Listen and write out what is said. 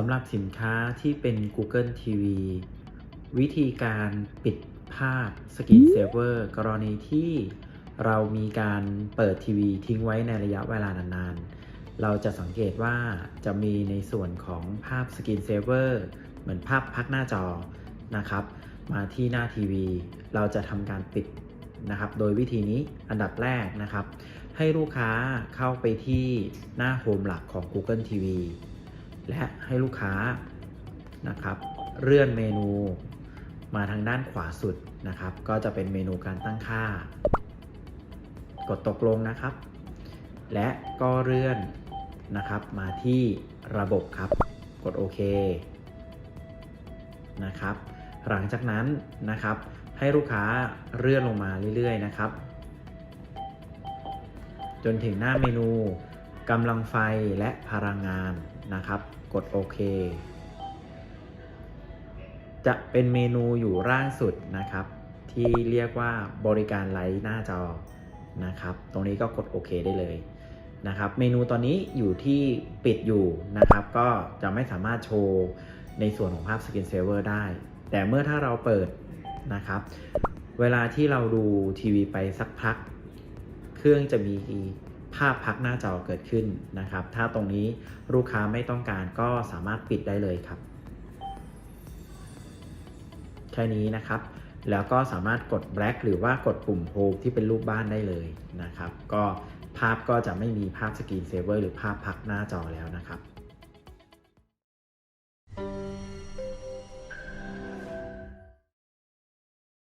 สำหรับสินค้าที่เป็น Google TV วิธีการปิดภาพ Screen Saver กรณีที่เรามีการเปิดทีวีทิ้งไว้ในระยะเวลานานๆ เราจะสังเกตว่าจะมีในส่วนของภาพ Screen Saver เหมือนภาพพักหน้าจอนะครับ มาที่หน้าทีวี เราจะทำการปิดนะครับ โดยวิธีนี้อันดับแรกนะครับ ให้ลูกค้าเข้าไปที่หน้าโฮมหลักของ Google TV และให้ลูกค้านะครับเลื่อนเมนูมาทางด้านขวาสุดนะครับ ก็จะเป็นเมนูการตั้งค่า กดตกลงนะครับ และก็เลื่อนนะครับมาที่ระบบครับ กดโอเคนะครับ หลังจากนั้นนะครับ ให้ลูกค้าเลื่อนลงมาเรื่อยๆนะครับ จนถึงหน้าเมนูกำลังไฟและพลังงาน นะครับ กดโอเค จะเป็นเมนูอยู่ล่างสุดนะครับ ที่เรียกว่าบริการไลท์หน้าจอนะครับ ตรงนี้ก็กดโอเคได้เลยนะครับ เมนูตอนนี้อยู่ที่ปิดอยู่นะครับ ก็จะไม่สามารถโชว์ในส่วนของภาพ Screen Saver ได้ แต่เมื่อถ้าเราเปิดนะครับ เวลาที่เราดูทีวีไปสักพัก เครื่องจะมี ภาพพักหน้าจอเกิดขึ้นนะครับ ถ้าตรงนี้ลูกค้าไม่ต้องการก็สามารถปิดได้เลยครับ แค่นี้นะครับ แล้วก็สามารถกด black หรือว่ากดปุ่ม home ที่เป็นรูปบ้านได้เลยนะครับ ก็ภาพก็จะไม่มีภาพสกรีนเซเวอร์หรือภาพพักหน้าจอแล้วนะครับ